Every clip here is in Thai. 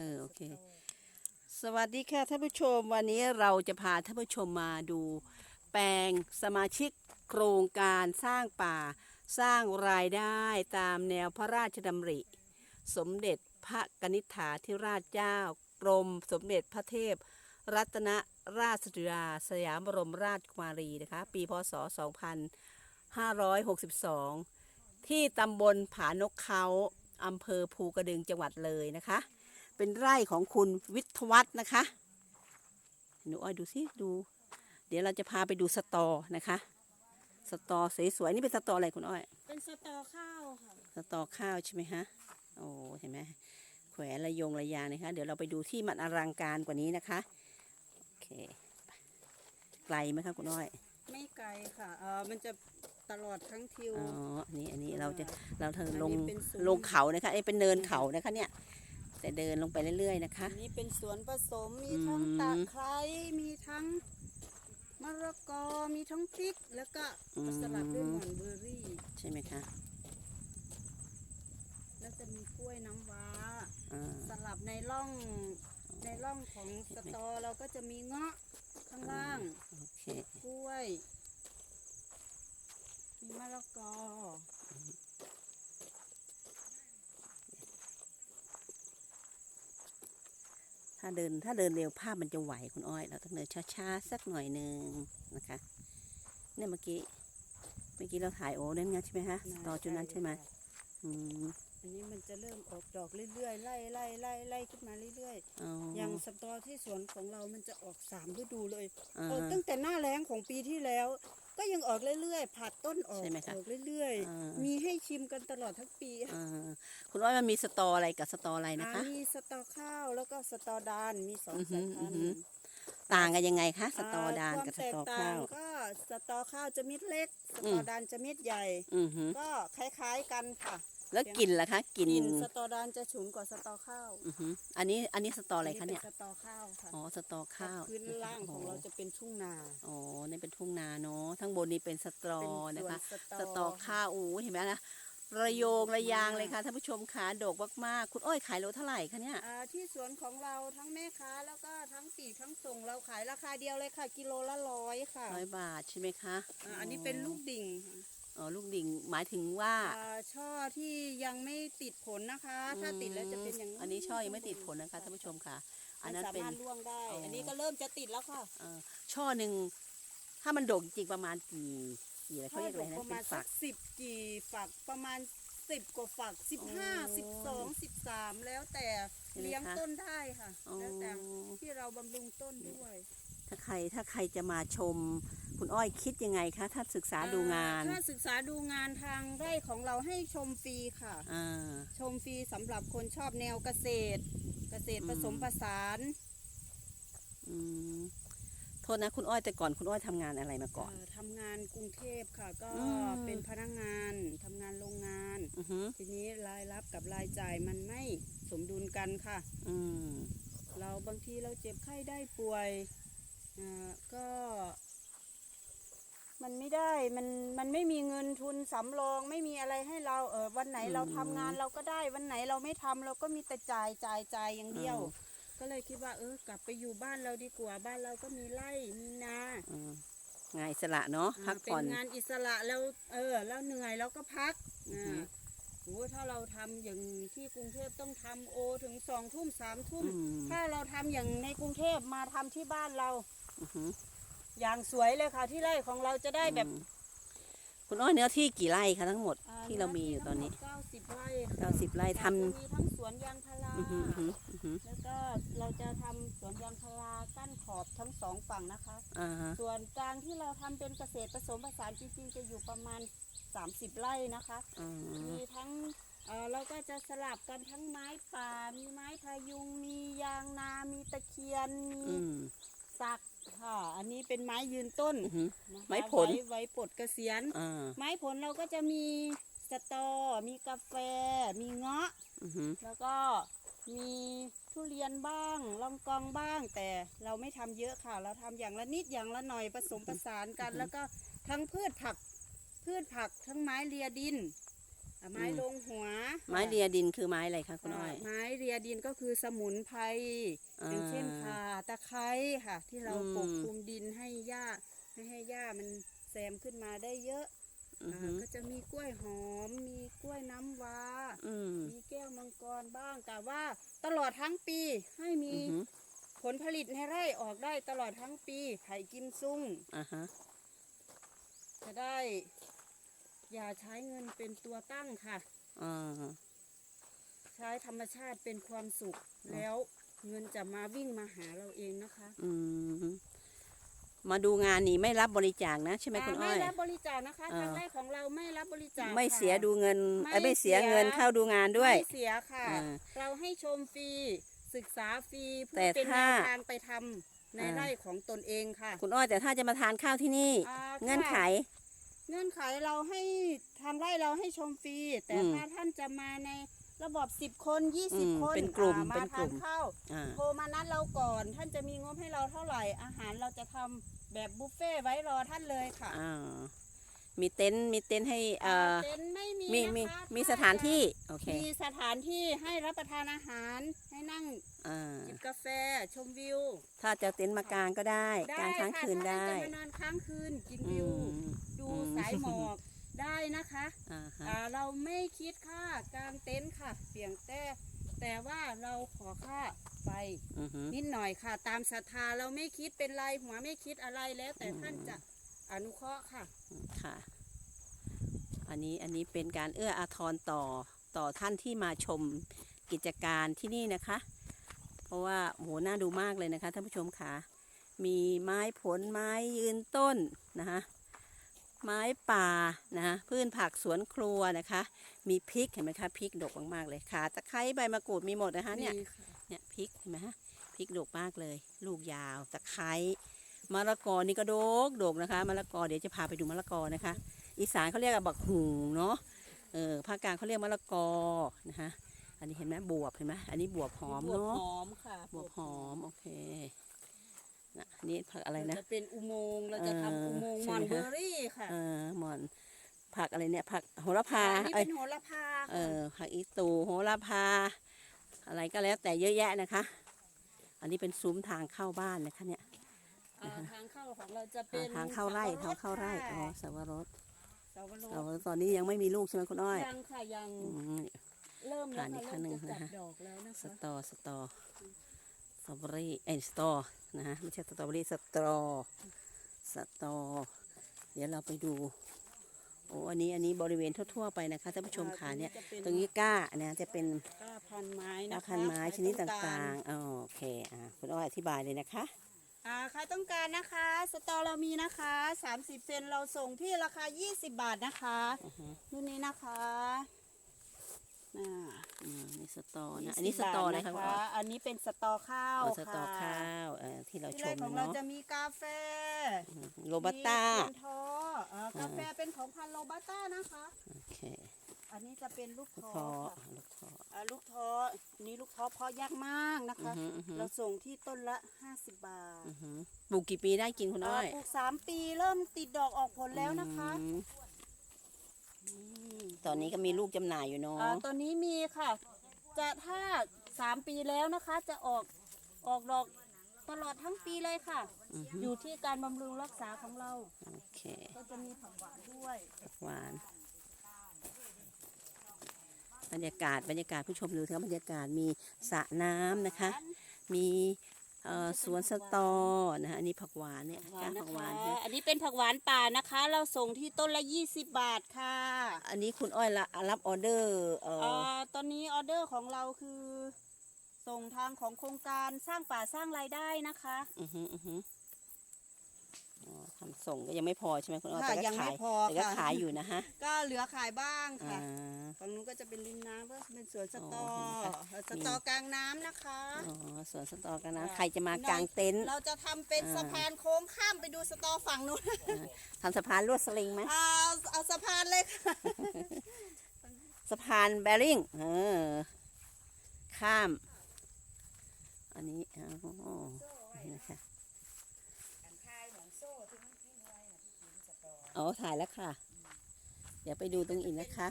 เออโอเค สวัสดีค่ะท่านผู้ชมวันนี้เราจะพาท่านผู้ชมมาดู แปลงสมาชิกโครงการสร้างป่า สร้างรายได้ตามแนวพระราชดำริ สมเด็จพระกนิษฐาธิราชเจ้ากรมสมเด็จพระเทพ รัตนราชสุดาสยามบรมราชกุมารีนะคะ ปีพศ 2562 ที่ตำบลผานกเขาอำเภอภูกระดึงจังหวัดเลยนะคะ เป็นไร่ของคุณวิทยวัฒน์นะคะหนูอ้อยดูสิดู เดี๋ยวเราจะพาไปดูสตอนะคะ สตอสวยๆนี่เป็นสตออะไรคุณอ้อย เป็นสตอข้าวค่ะสตอข้าวใช่ไหมฮะโอ้เห็นไหมแขวนระยงระยางนะคะ เดี๋ยวเราไปดูที่มันอลังการกว่านี้นะคะโอเคไปไกลไหมคะคุณอ้อย ไม่ไกลค่ะเออมันจะตลอดทั้งทิวอ๋ออันนี้อันนี้เราจะเราเธออันนี้ลงเป็นซุ้มลงเขานะคะไอ้เป็นเนินเขานะคะเนี่ย แต่เดินลงไปเรื่อยๆนะคะอันนี้เป็นสวนผสมมีทั้งอืมตะไคร้มีทั้งมะละกอมีทั้งพริก แล้วก็อืมสลับด้วยหม่อนเบอร์รี่ ใช่ไหมคะ แล้วจะมีกล้วยน้ำว้าอ่าสลับในร่องในร่องของสตอเราก็จะมีเงาะข้างล่างโอเคกล้วย มีมะละกอ ถ้าเดินถ้าเดินเร็วภาพมันจะไหวคุณอ้อย เราต้องเดินช้าๆสักหน่อยหนึ่งนะคะ เนี่ยเมื่อกี้เมื่อกี้เราถ่ายโอ้นั่นไงใช่ไหมคะสตอจุดนั้นใช่ไหมอืมอันนี้มันจะเริ่มออกดอกเรื่อยๆไล่ไล่ไล่ไล่ขึ้นมาเรื่อยอ๋อๆอย่างสตอที่สวนของเรามันจะออกสามฤดูเลยอ่าออกตั้งแต่หน้าแล้งของปีที่แล้ว ก็ยังออกเรื่อยๆผัดต้นออกใช่ไหมคะออกเรื่อยอ่าๆ มีให้ชิมกันตลอดทั้งปีอ่าคุณอ้อยมันมีสตออะไรกับสตออะไรนะอ่าคะมีสตอข้าวแล้วก็สตอดานมีสองอือหืสาอยพันอือหือ ธุ์ต่างกันยังไงคะสตอดานควมกับสแตตอต่ข้างวก็สตอข้าวจะเม็ดเล็ก สอืตมอดานจะเม็ดใหญ่ อือหือก็คล้ายๆกันค่ะ แล้วกลิ่นล่ะคะกลิ่นกลิ่นสตอดานจะฉุนกว่าสตอข้าวอือหืออันนี้อันนี้สตออะไรคะเนี่ย ป็สตอข้าวค่ะอ๋อสตอข้าวพื้นล่างของเราจะเป็นทุ่งนา อ๋อนี่เป็นทุ่งนาเนาะทั้งบนนี้เป็นสตอเป็นสวนนะคะสตอสตอข้าวอู้เห็นไหมนะระโยงระยางเลยค่ะท่านผู้ชมขาดกมากๆคุณอ้อยขายโลเท่าไหร่คะเนี่ย อ่าที่สวนของเราทั้งแม่ค้าแล้วก็ทั้งปีกทั้งส่งเราขายราคาเดียวเลยค่ะ กิโลละร้อยค่ะร้อยบาทใช่ไหมคะอาอันนี้เป็นลูกดิ่งค่ะ อ๋อลูกดิ่งหมายถึงว่าอ่าช่อที่ยังไม่ติดผลนะคะ ถ้าติดแล้วจะเป็นอย่างอันนี้ช่อยังไม่ติดผลนะคะท่านผู้ชมค่ะ อัมันนนั้นสาเป็นมารถล่วงได้ อ๋ออั อันนี้ก็เริ่มจะติดแล้วค่ะเอ่อช่อหนึ่งถ้ามันโด่งจริงประมาณกี่กี่อะไรเขาเรียกอะไรนะประเป็มาณนสัฝักกสิบกี่ฝักประมาณสิบกว่าฝักสิบห้าอ๋อสิบสองสิบสามแล้วแต่ใช่ไหมคะเลี้ยงต้นได้ค่ะ อ๋อแล้วแต่ที่เราบำรุงต้นด้วย ถ้าใครถ้าใครจะมาชม คุณอ้อยคิดยังไงคะ ถ้าศึกษาดูงานถ้าศึกษาดูงานทางไร่ของเราให้ชมฟรีค่ะ อ่า ชมฟรีสำหรับคนชอบแนวเกษตร เกษตรอืมผสมผสานอืมโทษนะ คุณอ้อยแต่ก่อนคุณอ้อยทำงานอะไรมาก่อน เอ่อทำงานกรุงเทพค่ะ ก็อืม เป็นพนักงานทำงานโรงงาน อือฮึทีนี้รายรับกับรายจ่ายมันไม่สมดุลกันค่ะ อืม เราบางทีเราเจ็บไข้ได้ป่วยอ่าก็ มันไม่ได้มันมันไม่มีเงินทุนสำรองไม่มีอะไรให้เราเออวันไหนเราทำงานเราก็ได้วันไหนเราไม่ทำเราก็มีแต่จ่ายจ่ายจ่ายอย่างเดียวก็เลยคิดว่าเออกลับไปอยู่บ้านเราดีกว่าบ้านเราก็มีไร่มีนาอืมงานอิสระเนาะอ่าพักเป็ผ่อนนงานอิสระแล้วเออแล้วเหนื่อยเราก็พักอือฮึอ่าโอ้ถ้าเราทำอย่างที่กรุงเทพต้องทำโอถึงสองทุ่มสามทุ่ม อืมถ้าเราทำอย่างในกรุงเทพมาทำที่บ้านเรา อือฮึอ ย่างสวยเลยค่ะ ที่ไร่ของเราจะได้แบบอืมคุณอ้อยเนื้อที่กี่ไร่คะทั้งหมดอ่ที่เรามีอยู่ตอนนี้ เก้าสิบไร่เก้าสิบไร่ทำ จะมีทั้งสวนยางพาราอือฮึอือฮึอือฮึแล้วก็เราจะทำสวนยางพารากั้นขอบทั้งสองฝั่งนะคะ อ่าฮะส่วนกลางที่เราทำเป็นเกษตรผสมผสานจริงๆจะอยู่ประมาณ 30 ไร่นะคะ อืมมีทั้งเอ่อเราก็จะสลับกันทั้งไม้ป่า มีไม้พายุง มียางนา มีตะเคียน มีอืม สัก ค่ะอันนี้เป็นไม้ยืนต้นอือฮึนะคะไม้ผล ว้ไว้ปลดเกษียณ อ่าไม้ผลเราก็จะมีสตอ มีกาแฟ มีเงาะ อือฮึแล้วก็มีทุเรียนบ้างลองกองบ้าง แต่เราไม่ทำเยอะค่ะ เราทำอย่างละนิดอย่างละหน่อยผสมผสานกัน แล้วก็ทั้งพืชผัก พืชผักทั้งไม้เลียดิน อะไม้อืมลงหัวไม้เรียดินคือไม้อะไรคะคุณอ้อย ไม้เรียดินก็คือสมุนไพรอย่างเช่นข่าตะไคร้ค่ะ ที่เราอืมปลูกคลุมดินให้หญ้าไม่ให้หญ้ามันแซมขึ้นมาได้เยอะอืออ่าหือก็จะมีกล้วยหอม มีกล้วยน้ำว้าอืมมีแก้วมังกรบ้างแต่ว่าตลอดทั้งปีให้มีอือหือผลผลิตในไร่ออกได้ตลอดทั้งปีไผ่กิมซุงอ่าฮะจะได้ อย่าใช้เงินเป็นตัวตั้งค่ะ อ่า ใช้ธรรมชาติเป็นความสุข แล้วเงินจะมาวิ่งมาหาเราเองนะคะอืม มาดูงานนี้ไม่รับบริจาคนะใช่ไหมคุณอ้ไม่อยรับบริจาคนะคะอ่าทางแรกของเราไม่รับบริจาคไม่ค่ะ เสียดูเงินไม่เอ้ยไม่เสียเสีย เงินเข้าดูงานด้วย ไม่เสียค่ะ อ่าเราให้ชมฟรีศึกษาฟรีแต่เพื่อเป็นแนถ้าวทางไปทำในอ่า ไร่ของตนเองค่ะคุณอ้อยแต่ถ้าจะมาทานข้าวที่นี่ อ่าเงื่อนไขค่ะ เงื่อนไขเราให้ทางไร่เราให้ชมฟรี แต่อืมถ้าท่านจะมาในระบบ10คนอืม20คนเป็นกลุ่มอ่ามาเป็นกลุ่ทานม ข้าวอ่า โทรมานัดเราก่อน ท่านจะมีงบให้เราเท่าไหร่ อาหารเราจะทำแบบบุฟเฟ่ต์ไว้รอท่านเลยค่ะอ่า มีเต็นท์มีเต็นท์ให้เอ่อเต็นท์ไม่มีมีมีนะคะมีสถานที่ โอเคมีสถานที่ให้รับประทานอาหารให้นั่งอ่าจิบกาแฟชมวิว ถ้าจะเอาเต็นท์มากางก็ได้ กางค้างค่ะคืนได้ถ้าจะมานอนค้างคืนกินอืวิว ม ดูอืมสายหมอกได้นะคะอ่าฮะอ่าเราไม่คิดค่ากางเต็นท์ค่ะ เพียงแต่แต่ว่าเราขอค่าไฟ อือฮึ นิดหน่อยค่ะ ตามศรัทธาเราไม่คิดเป็นไรหัวไม่คิดอะไรแล้ว แต่ท่านจะอนุเคราะห์ค่ะ ค่ะ อันนี้อันนี้เป็นการเอื้ออาทรต่อต่อท่านที่มาชมกิจการที่นี่นะคะ เพราะว่าโหน่าดูมากเลยนะคะท่านผู้ชมค่ะ มีไม้ผลไม้ยืนต้นนะคะ ไม้ป่านะคะพืชผักสวนครัวนะคะ มีพริกเห็นไหมคะพริกดกมากๆเลยค่ะตะไคร้ใบมะกรูดมีหมดนะคะเนี่ยมีค่ะเนี่ยพริกเห็นไหมฮะพริกดกมากเลย ลูกยาวตะไคร้มะละกอนี่ก็ดกดกนะคะมะละกอเดี๋ยวจะพาไปดูมะละกอนะคะ อีสานเขาเรียกว่าบักหูเนาะเออภาคกลางเขาเรียกมะละกอนะคะอันนี้เห็นไหมบวบเห็นไหมอันนี้บวบหอมบวบเนาะหอมค่ะบวบหอมโอเค นะอันนี่ผักอะไรนะเราจะเป็นอุโมงค์เราจะเออทำอุโมงค์ใช่มไหมอนคะเบอรี่ค่ะเออหมอนผักอะไรเนี่ยผักโหระพาอันนี้เอ้ยเป็นโหระพาเอค่ะอผักอีตูโหระพา อะไรก็แล้วแต่เยอะแยะนะคะ อันนี้เป็นซุ้มทางเข้าบ้านนะคะเนี่ยอ่าทางเข้าของเราจะเป็อ่านทางเข้าไร่สัทางบปะดเข้าไร่ค่ะอ๋อสับปะรดสับปะรสับดปะรดตอนนี้ยังไม่มีลูกใช่ไหมคุณอ้อยยังค่ะยังอืมเริ่มแล้วผ่านอีกค่ะขั้นหนึ่เริ่งมจะจันะดคะดอกแล้วนะสคะตอสตอส ตรอเบอรี่เอ้ยสตอนะฮะไม่ใช่สตรอเบอรี่สตรอสตอ เดี๋ยวเราไปดูโอ้อันนี้อันนี้บริเวณทั่วๆไปนะคะท่านผู้ชมค่ะเนี่ยจะเป็นตรงนี้ก้านะจะเป็นกล้าพันไม้ก้านะคะพันไม้ชนิดตใคร่างๆอ๋อโอเคอ่าคุณอ้อยอธิบายเลยนะคะๆอ่าใครต้องการนะคะ สตอเรามีนะคะ 30 เซนเราส่งที่ราคา 20 บาทนะคะอือฮึรุ่นนี้นะคะ อ่าอืมนี่สตอนะ อันนี้ส20ตอบาทนะคะคุณอ้อยอันนี้เป็นสตอข้าวเอาสตอค่ะข้าวเอ่อที่เราที่ชแรมกของเราเนาะจะมีกาแฟโรบัสต้า มีเทียนทอเอ่อกาแฟเป็นของพันธุ์โรบัสต้านะคะ โอเคอันนี้จะเป็นลูกลูกท้ท้ออค่ะ ลูกท้อ อ่าลูกท้ออันนี้ลูกท้อเพาะยากมากนะอืคะอฮึอือฮึเราส่งที่ต้นละ 50 บาทอือฮึปลูกกี่ปีได้กินคุณอ้อยอ่าปลูก 3 ปีเริ่มติดดอกออกผลแล้วนะคะ อืมอืม ตอนนี้ก็มีลูกจำหน่ายอยู่เนาะ อ่าตอนนี้มีค่ะ จะถ้า3ปีแล้วนะคะ จะออกออกดอกตลอดทั้งปีเลยค่ะ อือฮึ อยู่ที่การบำรุงรักษาของเรา โอเคก็จะมีผักหวานด้วยผักหวานบรรยากาศบรรยากาศผู้ชมดูเถอะบรรยากาศมีสระน้ำนะคะ มีเอ่อ สวนสตอนะคะอันนี้ผักหวานเนี่ยผักหวาก้านนนะผักหวานคะเนี่ยอันนี้เป็นผักหวานป่านะคะ เราส่งที่ต้นละ 20 บาทค่ะ อันนี้คุณอ้อยละรับออเดอร์เอ่อเอ่อตอนนี้ออเดอร์ของเราคือ ส่งทางของโครงการสร้างป่าสร้างรายได้นะคะ อือฮึอือฮึอ๋อ ทำส่งก็ยังไม่พอใช่ไหมคุณอ้อยค่ะแต่ก็ยังไม่ขายพอแต่ก็ค่ะ ขายอยู่นะฮะก็เหลือขายบ้างอ่า ค่ะฝั่งนู้นก็จะเป็นริมน้ำเพื่อเป็นสวนสตออ๋อเห็นไหมคะ สตอกลางน้ำนะคะ อ๋อสวนสตอกันนะค่ะใครจะมากางเต็นท์เราจะทำเป็นอ่าสะพานโค้งข้ามไปดูสตอฝั่งนู้นทำสะพานลวดสลิงไหมเอาเอาสะพานเลยค่ะสะพานแบริ่งเออข้าม อันนี้อ๋อนี่นะคะ อ๋อถ่ายแล้วค่ะ เดี๋ยวไปดูตรงอีกนะคะ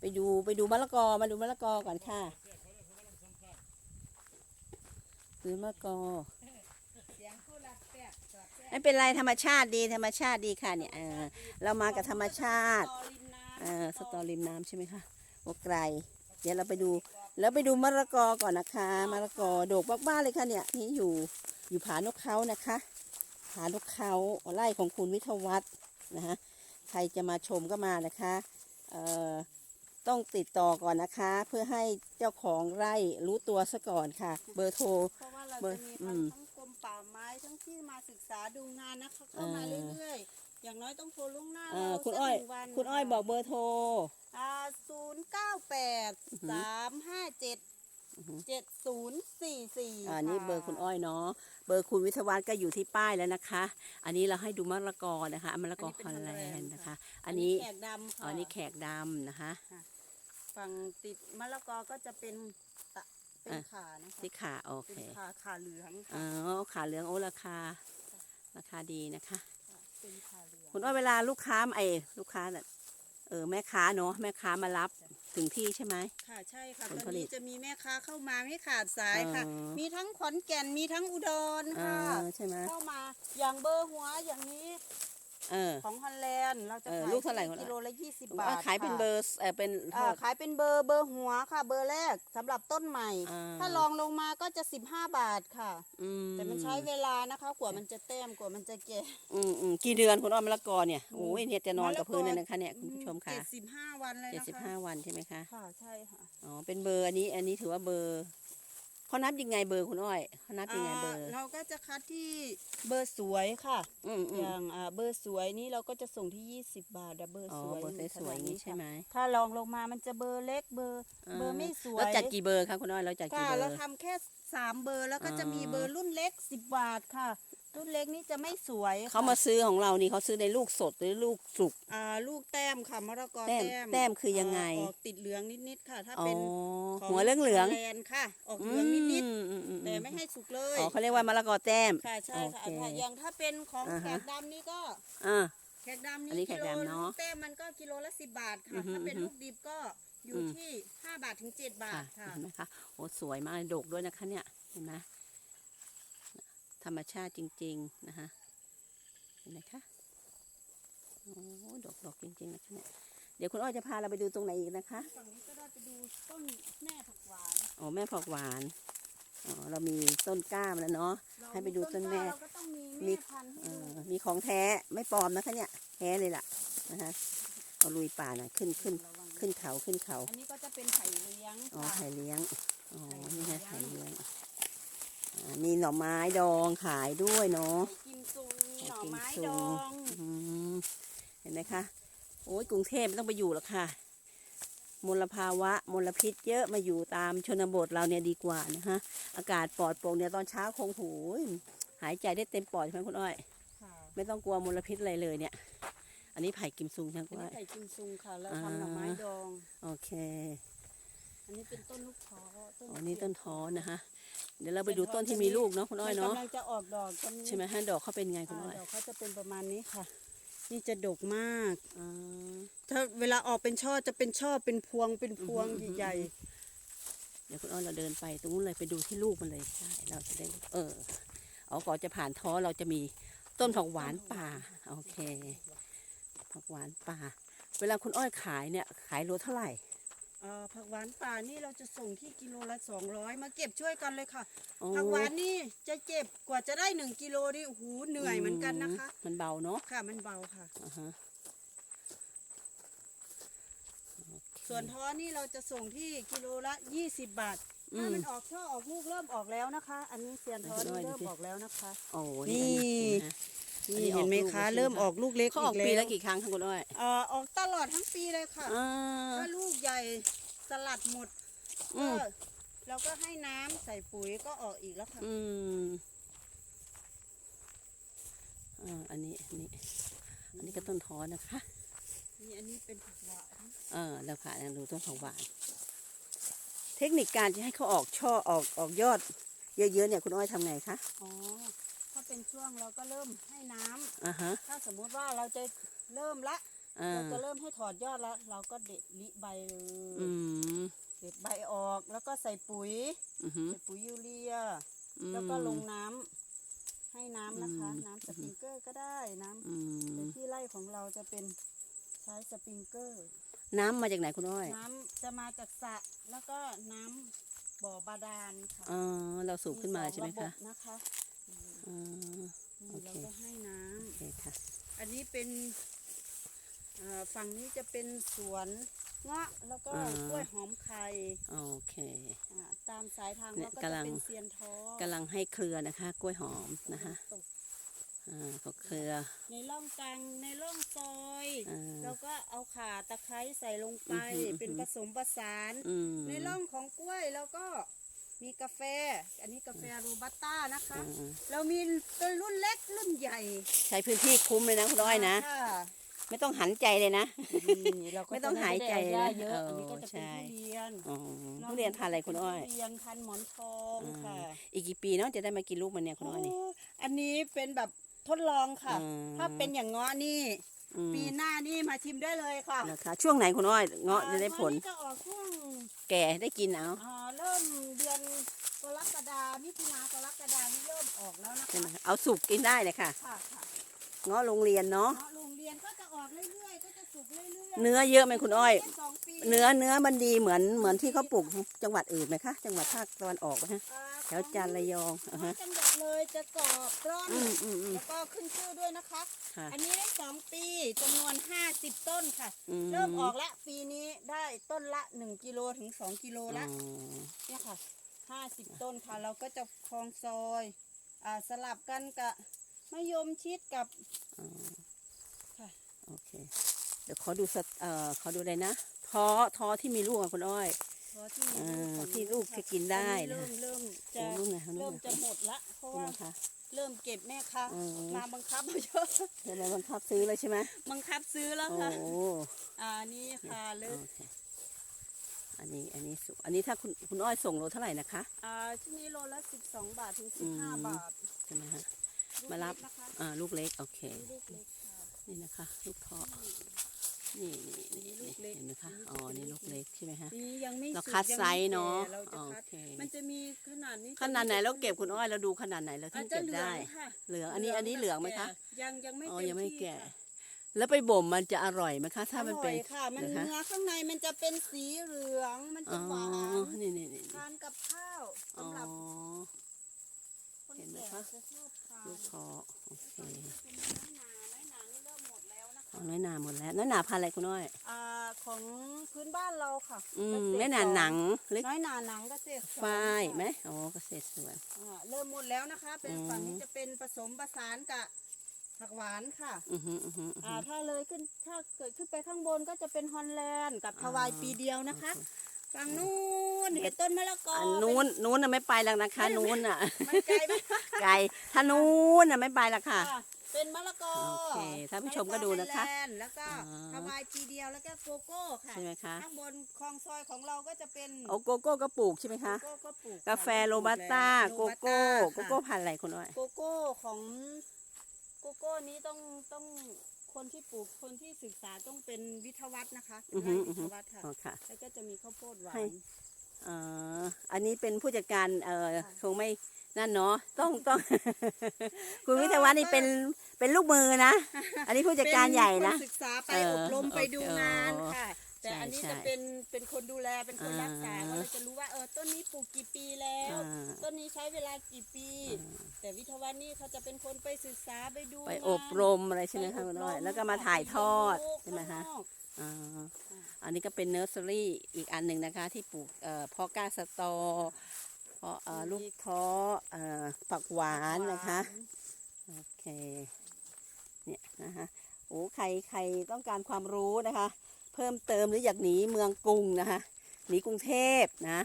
ไปดูไปดูมะละกอมาดูมะละกอก่อนค่ะดูมะละกอไม่เป็นไรธรรมชาติดีธรรมชาติดีค่ะเนี่ยเรามากับธรรมชาติอริมน้ำเออสตอริมน้ำใช่ไหมคะโอไกล เดี๋ยวเราไปดู แล้วไปดูมะละกอก่อนนะคะมะละกอโดกบ้าๆเลยค่ะเนี่ยนี่อยู่อยู่ผานกเขานะคะผานกเขาไร่ของคุณวิทวัฒน์ นะฮะใครจะมาชมก็มานะคะเอ่อต้องติดต่อก่อนนะคะ เพื่อให้เจ้าของไร่รู้ตัวซะก่อนค่ะ เบอร์โทรเพราะว่าเราเบอจะร์มีอืทั้งมทั้งกรมป่าไม้ทั้งที่มาศึกษาดูงานนะคะเข้ามาเออเรื่อยๆ อย่างน้อยต้องโทรล่วงหน้าเอ่อเราคุณสักอ้อยหนึ่งวันคุณอ้อยบอกเบอร์โทรอ่าศูนย์เก้าแปดสามห้าเจ็ดอือหือ เจ็ดศูนย์สี่สี่อ่านี่เบอร์คุณอ้อยเนาะเบอร์คุณวิทยวัฒน์ก็อยู่ที่ป้ายแล้วนะคะ อันนี้เราให้ดูมะละกอนะคะมะละกอฮอลแลนด์นะคะ อันนี้แขกดำค่ะอ๋อนี่แขกดำนะคะ ฝั่งติดมะละกอก็จะเป็นตะเป็นอะขานะคะที่ขาโอเป็เคนขาขาเหลืองอ๋ค่ะอขาเหลืองโอ้ราคาราคาดีนะคะเป็นขาเหลืองคุณอ้อยเวลาลูกค้ามาไอ้ลูกค้าน่ะเออแม่ค้าเนาะแม่ค้ามารับ ถึงที่ใช่ไหม ค่ะใช่ค่ะผลตอนผลินี้ตจะมีแม่ค้าเข้ามาไม่ขาดสายค่ะ อ๋อ มีทั้งขอนแก่นมีทั้งอุดรอ่าค่ะ ใช่ไหม เข้ามาอย่างเบอร์หัวอย่างนี้ เออ ของฮอลแลนด์เราจะเออขายลูกเท่าไหร่ที่คุณกิโลละยี่สิบคุณบาอ้อยทขายเป็นค่ะ เบอร์เออเป็นอ่าขายเป็นเบอร์เบอร์หัวค่ะ เบอร์แรกสำหรับต้นใหม่ อ่าถ้าลองลงมาก็จะสิบห้าบาทค่ะ อืมแต่มันใช้เวลานะคะ กว่ามันจะเต็มกว่ามันจะแก่อืมอืมกี่เดือนคุณอ้อยมะละกอเนี่ยโอ้ยเนี่ยจะนอนกับพื้นเลยนะคะเนี่ยคุณผู้ชมค่ะเจ็ดสิบห้าวันเลยเจ็ดนะสิบคะห้าวันใช่ไหมคะ ค่ะ ใช่ค่ะ อ๋อ เป็นเบอร์อันนี้ อันนี้ถือว่าเบอร์ เขานับยังไงเบอร์คุณอ้อยเขานับยังไงเบอร์าเราก็จะคัดที่เบอร์สวยค่ะ อืมอือมย่างอ่าเบอร์สวยนี่เราก็จะส่งที่20บาทอะเบอร์อ๋อสวยเบอร์สวยๆอย่างนี้ใช่ไหมค่ะถ้าลองลงมามันจะเบอร์เล็กเบอร์ เบอร์ไม่สวย เราจัดกี่เบอร์คะคุณอ้อยเราจัดกี่ค่ะเบอเราร์ ทำแค่3เบอร์แล้วก็จะมีอ๋อเบอร์รุ่นเล็ก10บาทค่ะ รุ่นเล็กนี่จะไม่สวยค่ะเขามาซื้อของเรานี่เขาซื้อในลูกสดหรือลูกสุก อ่าลูกแต้มค่ะมะละกอแต้มแต้มแต้มคือยังไงออกติดเหลืองนิดๆค่ะ ถ้าอ๋อเป็นขหัวเหลืองเหลืองฮลแลนด์ค่ะ ออกเหลืองนิดอืมอืมๆแต่ไม่ให้สุกเลยอ๋อเขาเรียกว่ามะละกอแต้ม ค่ะใช่ค่ะโอเคค่ะอย่างถ้าเป็นของอ่าแขฮะ กดำนี่ก็อ่า แขกดำอันนี้นี่แขกิกโลดำเนอะลูกแต้มมันก็กิโลละสิบบาทอืค่ะอฮึถ้าเป็นอือฮึลูกดิบก็อยู่อืม ที่ห้าบาทถึงเจ็ดบาค่ะทค่ะ เห็นไหมคะโอ้สวยมากดกด้วยนะคะเนี่ยเห็นไหม ธรรมชาติจริง ๆ นะคะเห็นไหมคะโอ้ดกดกจริงๆนะคะเนี่ยเดี๋ยวคุณอ้อยจะพาเราไปดูตรงไหนอีกนะคะฝั่งนี้ก็ได้ไปดูต้นแม่ผักหวานอ๋อแม่ผักหวานอ๋อเรามีต้นกล้ามแล้วเนาะเราให้ไปดูต้นแม่ เราก็ต้องมีมี แม่พันธุ์ให้เอดูอมีของแท้ไม่ปลอมนะคะเนี่ยแท้เลยล่ะนะคะเอาลุยป่าน่ะขึ้นขึ้นระวังขึ้นเขาขึ้นเขาอันนี้ก็จะเป็นไข่เลี้ยงอ๋อค่ะไข่เลี้ยงอ๋อไข่นี่เลี้ฮะยงไข่เลี้ยงอ่า มีหน่อไม้ดองขายด้วยเนาะไข่กิมซุงมีหน่อกิมไม้ซุดองอืมเห็นไหมคะ โอ้ยกรุงเทพไม่ต้องไปอยู่หรอกค่ะ มลภาวะมลพิษเยอะมาอยู่ตามชนบทเราเนี่ยดีกว่านะคะอากาศปลอดโปร่งเนี่ยตอนเช้าคงหูยหายใจได้เต็มปอดใช่ไหมคุณอ้อยค่ะไม่ต้องกลัวมลพิษอะไรเลยเนี่ย อันนี้ไผ่กิมซุงใช่ไหมอัคุนณอ้นี้อยไข่กิมซุงค่ะแล้วอ่าทำหน่อไม้ดอง โอเค อันนี้เป็นต้นลูกท้อต้นอ๋อนี่ต้นท้อนะคะ เดี๋ยวเราไปดูต้นที่มีลูกเนาะคุณอ้อยเนาะมักำลังจะออกดอกกันใช่ไหมฮะดอกเขาเป็นไงคุณอ่าอ้อยดอกเขาจะเป็นประมาณนี้ค่ะ นี่จะดกมากอ่าถ้าเวลาออกเป็นช่อจะเป็นช่อเป็นพวงเป็นพวงอือฮึใหญ่เดี๋ยวคุณอ้อยเราเดินไปตรงนู้นเลยไปดูที่ลูกมันเลยใช่เราจะได้เออเอาก่อนจะผ่านท้อเราจะมีต้นผักหวานป่าโอเคผักหวานป่า เวลาคุณอ้อยขายเนี่ย ขายโลเท่าไหร่ ๆอ่าผักหวานป่านี่เราจะส่งที่กิโลละสองร้อยมาเก็บช่วยกันเลยค่ะ อ๋อผักหวานนี่จะเจ็บกว่าจะได้หนึ่งกิโลนี่โอ้โหเหนื่อยเหมือนกันนะคะ มันเบาเนาะค่ะมันเบาค่ะ อ่าฮะส่วนท้อนี่เราจะส่งที่กิโลละยี่สิบบาทอืถ้าม มันออกช่อออกลูกเริ่มออกแล้วนะคะ อันนี้เซียนท้อไหนนี่ดูเริ่มสิออกแล้วนะคะ โอ้นี่อัน นี้นี่เห็นไหมคะออกลูกแล้วใช่ไหมคะ เริ่มออกลูกเล็กเขาออกแล้วปีละกี่ครั้งคะคุณอ้อยเอ่อออกตลอดทั้งปีเลยค่ะอ่าถ้าลูกใหญ่สลัดหมดอืก็มเราก็ให้น้ำใส่ปุ๋ยก็ออกอีกแล้วค่ะอืมอ่าอันนี้อันนี้ อันนี้ก็ต้นท้อนะคะนี่อันนี้เป็นผักหวานเออเราผ่านดูต้นผักหวาน เทคนิคการจะให้เขาออกช่อออกออกยอด เยอะๆเนี่ยคุณอ้อยทำไงคะอ๋อถ้า เป็นช่วงเราก็เริ่มให้น้ำอ่าฮะ ถ้าสมมุติว่าเราจะเริ่มละ อ่า เราจะเริ่มให้ถอดยอดแล้วเราก็เด็ดลิใบเลยอืมเด็ดใบออกแล้วก็ใส่ปุ๋ยอือหือใส่ปุ๋ยยูเรีย อืม แล้วก็ลงน้ำให้น้ำนะคะ อืม น้ำสปริงเกอร์ก็ได้น้ำอืมแต่ที่ไร่ของเราจะเป็นใช้สปริงเกอร์ น้ำมาจากไหนคุณอ้อยน้ำจะมาจากสระแล้วก็น้ำบ่อบาดาลค่ะอ๋อเราสูบขึ้นมาสองใช่ไหมระบบคะนะคะอ๋อนี่ โอเคเราก็ให้น้ำโอเคค่ะ อันนี้เป็นเอ่อฝั่งนี้จะเป็นสวนเงาะแล้วก็กล้วยหอมไข่โอเคอ่าตามสายทางเนี่ยเราก็กำจะลังเป็นเซียนท้อกำลังให้เครือนะคะ กล้วยหอมนะคะตกอ่าก็เครือ ในร่องกลางในร่องซอยอ่าเราก็เอาข่าตะไคร้ใส่ลงไปอือหืออือหือเป็นผสมผสานอืมในร่องของกล้วยแล้วก็ มีกาแฟ อันนี้กาแฟโรบัสต้านะคะอ่าเรามีเป็นรุ่นเล็กรุ่นใหญ่ ใช้พื้นที่คุ้มเลยนะคุณอ้อยนะค่ะไม่ต้องหันใจเลยนะนี่เราก็ไม่ต้องหายใจจะนะไม่ได้เอาหญ้าเยอะเอออันนี้ก็จะเป็นใช่ทุเรียนอ๋อทุเรียนพันธุ์อะไรคุณอ้อยทุเรียนพันธุ์หมอนทองอ่าค่ะ อีกกี่ปีเนาะจะได้มากินลูกมันเนี่ยคุณอ้อยนี่โอ้อันนี้เป็นแบบทดลองค่ะอืมถ้าเป็นอย่างเงาะนี่อืมปีหน้านี่มาชิมได้เลยค่ะนะคะช่วงไหนคุณอ้อยเงาะจะได้ผลเงาะนี่จะออกช่วงแก่ได้กินเอาอ่าเริ่มเดือนกรกฎามิถุนากรกฎานี่เริ่มออกแล้วนะใช่ไหมคะคะเอาสุกกินได้เลยค่ะค่ะค่ะเงาะโรงเรียนเนาะเงาะโรงเรียนก็จะออกเรื่อยๆก็จะสุกเรื่อยๆเนื้อเยอะไหมคุณอ้อยสงปีเนื้อเนื้อมันดีเหมือนเหมือนที่เขาปลูกจังหวัดอื่นไหมคะ จังหวัดภาคตะวันออกไหมฮะอ่าแถวจันทร์ระยองอ่าไม้ฮะจังหวัดเลยจะกรอบร่อนอืมอืมอืมแล้วก็ขึ้นชื่อด้วยนะคะ ค่ะอันนี้ได้สองปีจำนวนห้าสิบต้นค่ะ อืเริ่มออกละปีนี้ได้ต้นละหนึ่งกิโลถึงสองกิโลละ อ๋อ เนี่ยค่ะห้าสิบต้นค่ะ เราก็จะคลองซอย อ่า สลับกันกับมะยมชิดกับ อ๋อค่ะ โอเค เดี๋ยวขอดูสตเอ่อขอดูเลยนะ ท้อท้อที่มีลูกอะคุณอ้อยเพราะที่มี อ่าฝั่งที่ลูกค่ะจะกินได้อันะเริ่มเริ่มจะโอ้ลูกไหนคะลูเริ่กมไหนจะหมดละเพราะใช่ว่าไหมคะ เริ่มเก็บแม่ค้าอืมมาบังคับมาเยอะเดี๋ยวเราบังคับซื้อเลยใช่ไหมบังคับซื้อแล้วโอ้ค่ะอ่านี่ค่ะเลิกโอเคอันนี้อันนี้สุอันนี้ถ้าคุณคุณอ้อยส่งโลเท่าไหร่นะคะอ่าที่นี้โลละสิบสองบาทถึงอืสิบมห้าบาทใช่ไหมฮะลูกมารับเล็กนะคะอ่าลูกเล็กโอเค ลูกเล็กค่ะนี่นะคะ ลูกท้อ นี่นี่นี่ลูนี่กเล็กเห็นไหมคะลูกเล็กอ๋อนี่ลูกเล็กใช่ไหมคะ นี่ยังไม่เราสุกคัดยังไซไม่ส์เนาะแก่เราจะโอคัดเค มันจะมีขนาดนี้ขนาดไหนเราเก็บคุณอ้อยเราดูขนาดไหนเราอาถึจงจะเก็บเหลือได้ งค่ะเหลืองอันนี้อันนี้เหลืองไหมคะแก่ยังยังไม่อ๋อเต็มยังไม่ที่แก่ค่ะแล้วไปบ่มมันจะอร่อยไหมคะ ถ้ามันเป็นอร่อยค่ะ มันเหรอคะเนื้อข้างในมันจะเป็นสีเหลือง มันอ๋จะอหวานนี่นี่นี่ทานกับข้าวอ๋อ สำหรับคนเห็นไหมแก่คะ จะชอบทานลูกท้อโอเค เป็นน้อยหนาน้อยหนานี่เริ่มหม ดแล้วนะคะอ๋อน้อยหนาหมดแล้วน้อยหนาพันธุ์อะไรคุณอ้อย อ่าของพื้นบ้านเราค่ะอืมเกษตรน้อยหนาหนังหรือน้อยหนาหนังเกษตรสวนฝ้ายค่ะไหมอ๋อเกษตรสวน อ่าเริ่มหมดแล้วนะคะ เป็นอืมฝั่งนี้จะเป็นผสมผสานกับผักหวานค่ะอือหืออือหืออืออ่าหือถ้าเลยขึ้นถ้าเกิดขึ้นไปข้างบนก็จะเป็นฮอลแลนด์กับทวายอ๋อปีเดียวนะคะฝั่งนู้นเห็นต้นมะละกออัอันนู้นนู้นน่ะไม่ไปแล้วนะคะ นู้นน่ะ มันไกลไหมไกลถ้านู้นน่ะไม่ไปและค่ะ ค่ะ เป็นมะละกอโอเคท่านผู้ชมก็ดูนะคะมลกอไฮแลนด์แล้วก็อ่าทวายปีเดียวแล้วก็โกโก้ค่ะ ใช่ไหมคะข้างบนคลองซอยของเราก็จะเป็นโอโกโก้ก็ปลูกใช่ไหมคะ โกโก้ก็ปลูกกาแฟโรบัสต้าโรโกบัสโก้ต้าโกโก้พันธุ์อะไรคุณอ้อยโกโก้ของโกโก้นี้ต้องต้องคนที่ปลูกคนที่ศึกษาต้องเป็นวิทยาวัฒน์นะคะเป็นไร่วิทยาวัฒน์ค่ะอ๋อค่ะ แล้วก็จะมีข้าวโพดหวาให้ น เอ่ออันนี้เป็นผู้จัดการเอ่อค่ะ คงไม่ นั่นเนาะต้องต้อง คุณวิทยาวัฒน์นี่เป็นเป็นลูกมือนะ อันนี้ผู้จัดการใหญ่นะ เป็คศึกษาไปเอออบรมไปโอเคดูงานค่ะ แต่ใช่อันนี้ใช่จะเป็นเป็นคนดูแลเป็นคนรักษาอ่าก็เลยจะรู้ว่าเออต้นนี้ปลูกกี่ปีแล้ว อ่าต้นนี้ใช้เวลากี่ปีแต่วิทยาวัฒน์นี่เขาจะเป็นคนไปศึกษาไปดูไปงานอบรมอะไรใช่ไหมคะคุณอ้อยไปบรแล้วก็มาถ่ายทอดปเรียนรู้ใช่ไหมคะข้างนอกอ่าอันนี้ก็เป็นเนอร์เซอรี่อีกอันหนึ่งนะคะ ที่ปลูกเอ่อเพาะกล้าสตอเพาะเอ่อ ลูกท้อเอ่อผักหวานนะคะ โอเค เนี่ยนะคะโอ้ใครใครต้องการความรู้นะคะ เพิ่มเติมหรืออยากหนีเมืองกรุงนะคะ หนีกรุงเทพนะ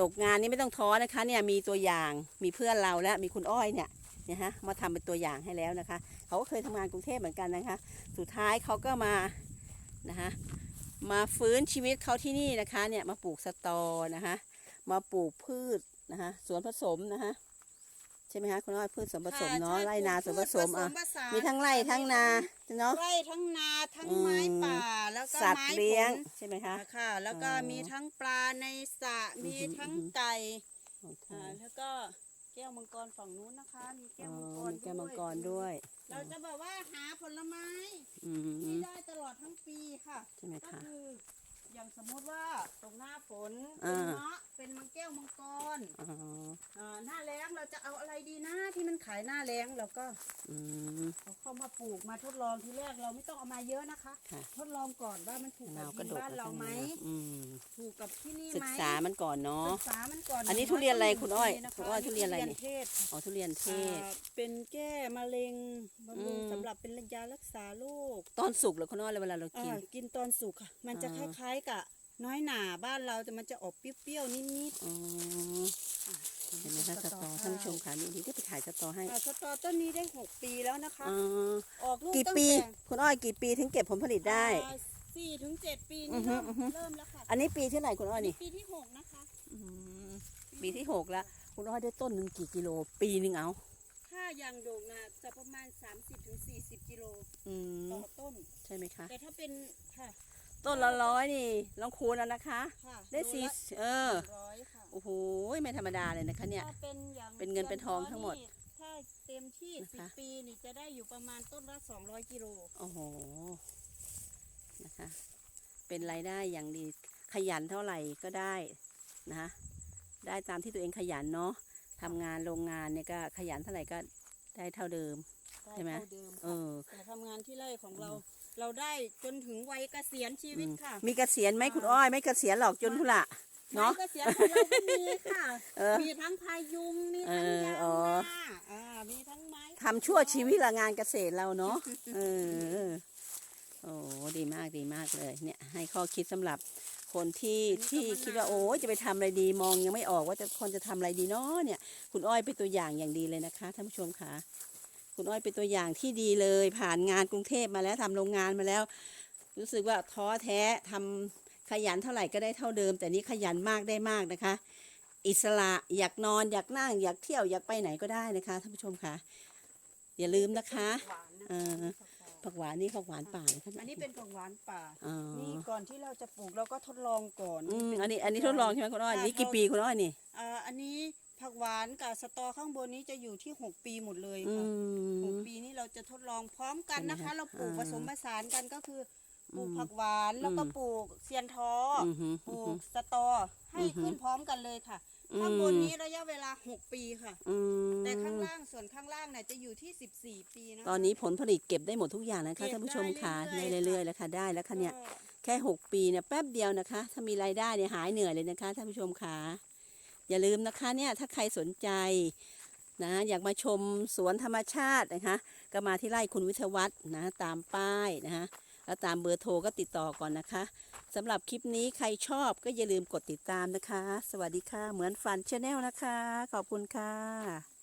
ตกงานนี่ไม่ต้องท้อนะคะ เนี่ยมีตัวอย่างมีเพื่อนเราและมีคุณอ้อยเนี่ยเนี่ยฮะมาทำเป็นตัวอย่างให้แล้วนะคะ เขาก็เคยทำงานกรุงเทพเหมือนกันนะคะ สุดท้ายเขาก็มานะคะมาฟื้นชีวิตเขาที่นี่นะคะเนี่ยมาปลูกสตอนะคะมาปลูกพืช นะคะสวนผสมนะคะใช่ไหมคะคุณอ้อยพืชส่วนผสมค่ะเนาะใช่ไร่นาปส่ลูวนกผสมพืชอะผสานมีทั้งไร่ทั้งนาเนาะไร่ทั้งนาทั้งอืมไม้ป่าแล้วก็สัตว์ไม้เลี้ยงผลใช่ไหมคะอ่าค่ะ แล้วก็อ๋อมีทั้งปลาในสระมีอือหือทั้งอือหือไก่โอเคอ่าแล้วก็แก้วมังกรฝั่งนู้นนะคะ มีแก้อ๋วอมังกรมีแก้วมังกรด้วย เราจะแบบว่าหาผลไม้อืที่มได้ตลอดทั้งปีค่ะใช่ไหมก็คะคื ออย่างสมมติว่าตรงหน้าฝนอ่าเป็นเงาะเป็นมังแก้วมังกรอ๋ออ่าหน้าแล้งเราจะเอาอะไรดีนะที่มันขายหน้าแล้งเราก็อืม เอาเข้ามาปลูกมาทดลองทีแรกเราไม่ต้องเอามาเยอะนะคะ ค่ะ ทดลองก่อนว่ามันถูกมะกับนาวกดิระนดกบ้านแล้วเราใช่ไหมคะอืมถูกกับที่นี่ศึไหกมษามันก่อนเนาะ ศึกษามันก่อนอันนี้างทุเรียนอะไรต้งคุณอ้อยปีนะะคุณอ้อยทุเรียนอะไรนี่ เทศ อ๋อทุเรียนเทศ อ่าเป็นแก้มะเร็งบำรุงอืม สำหรับเป็นยารักษาโรคตอนสุกแล้วคุณอ้อยเลยเวลาเรากิน อ่ากินตอนสุกค่ะ มันจะคอ่า ล้ายๆกับน้อยหนาบ้านเราแต่มันจะออกเปรี้ยวๆนิดอ๋อๆอะเห็นไหมคะสตอท่านผู้ชมค่ะนี่ที่ไปขายสตอให้อ่าสตอต้นนี้ได้หกปีแล้วนะคะ อ๋อออกลูกกี่ตั้งปีแต่คุณอ้อยกี่ปีถึงเก็บผลผลิตได้ อ่าสี่ถึงเจ็ดปีอืนี่อฮึเริ่มอือฮึ เริ่มแล้วค่ะอันนี้ปีที่ไหนคุณอ้อยนี่ ปีที่หกนะคะอืมปีที่หกแล้วคุณอ้อยได้ต้นหนึ่งกี่กิโล ปีหนึ่งเอา ถ้าอย่างโด่งนะจะประมาณ 30-40ถึง40กิโลอืมต่อต้น ใช่ไหมคะ แต่ถ้าเป็นค่ะ ต้นละร้อยนี่ลองคูณแล้วนะคะ ค่ะได้สี่โลละเออร้อยค่ะโอ้โหไม่ธรรมดาเลยนะคะเนี่ย ถ้าเป็นอย่างเป็นเงินเป็นทองทั้งหมดนี่ถ้าเต็มที่นะคะ10ปีนี่จะได้อยู่ประมาณต้นละ200กิโล โอ้โห นะคะ เป็นรายได้อย่างดี ขยันเท่าไหร่ก็ได้นะคะ ได้ตามที่ตัวเองขยันเนาะทำงานโรงงานเนี่ยก็ขยันเท่าไหร่ก็ได้เท่าเดิมได้ใช่ไหมเท่าเดิมเอค่ะอ แต่ทำงานที่ไร่ของเรา เราได้จนถึงวัยเกษียณชีวิตค่ะมีเกษียณไหมอ่าคุณอ้อย ไม่เกษียณหรอกจนทุละเนาะไม้เกษียณของเราก็มีค่ะเออมีทั้งพายุงมีทั้งเออยางอ๋อนาอ่ามีทั้งไม้ทำชั่วชีวิตละงานเกษตรเราเนาะเออโอ้ดีมากดีมากเลยเนี่ย ให้ข้อคิดสำหรับคนที่ที่คิดว่าโอ้ยจะไปทำอะไรดีมองยังไม่ออกว่าจะคนจะทำอะไรดีเนาะเนี่ย คุณอ้อยเป็นตัวอย่างอย่างดีเลยนะคะท่านผู้ชมค่ะ คุณอ้อยเป็นตัวอย่างที่ดีเลย ผ่านงานกรุงเทพมาแล้วทำโรงงานมาแล้ว รู้สึกว่าท้อแท้ทำขยันเท่าไหร่ก็ได้เท่าเดิม แต่นี้ขยันมากได้มากนะคะ อิสระอยากนอนอยากนั่ง อยากเที่ยวอยากไปไหนก็ได้นะคะท่านผู้ชมค่ะอย่าลืมนะคะหวานนะเออผักหวานนี่ผักหวานป่านะคะอันนี้เป็นผักหวานป่าอ๋อนี่ก่อนที่เราจะปลูกเราก็ทดลองก่อนอืมเป็อันนี้อันนี้ทดลองใช่ไหมคุณอ้อยค่ะนี่กี่ปีคุณอ้อยนี่อ่าอันนี้ ผักหวานกับสตอข้างบนนี้จะอยู่ที่6ปีหมดเลยอืค่ะหมกปีนี้เราจะทดลองพร้อมกันนะคะใช่ไหมคะเราปลูกอ่าผสมผสานกันก็คือปลูกอืมผักหวานแล้วก็อืมปลูกเซียนท้อออือหือปอืลูอหือกสตอให้อือหือขึ้นพร้อมกันเลยค่ะอืมข้างบนนี้ระยะเวลา6ปีค่ะอืมแต่ข้างล่างส่วนข้างล่างเนี่ยจะอยู่ที่14ปีนะตอนนี้ผลผลิตเก็บได้หมดทุกอย่างนะคะเก็บท่านผู้ชมค่ะได้ได้เรื่อยๆเรื่อยๆแล้วค่ะได้แล้วค่ะเนี่ยก็แค่หกปีเนี่ยแป๊บเดียวนะคะ ถ้ามีรายได้เนี่ยหายเหนื่อยเลยนะคะท่านผู้ชมค่ะ อย่าลืมนะคะเนี่ยถ้าใครสนใจนะอยากมาชมสวนธรรมชาตินะคะ ก็มาที่ไร่คุณวิทยาวัฒน์นะตามป้ายนะคะแล้วตามเบอร์โทรก็ติดต่อก่อนนะคะสำหรับคลิปนี้ใครชอบก็อย่าลืมกดติดตามนะคะ สวัสดีค่ะ เหมือนฟันชาแนลนะคะ ขอบคุณค่ะ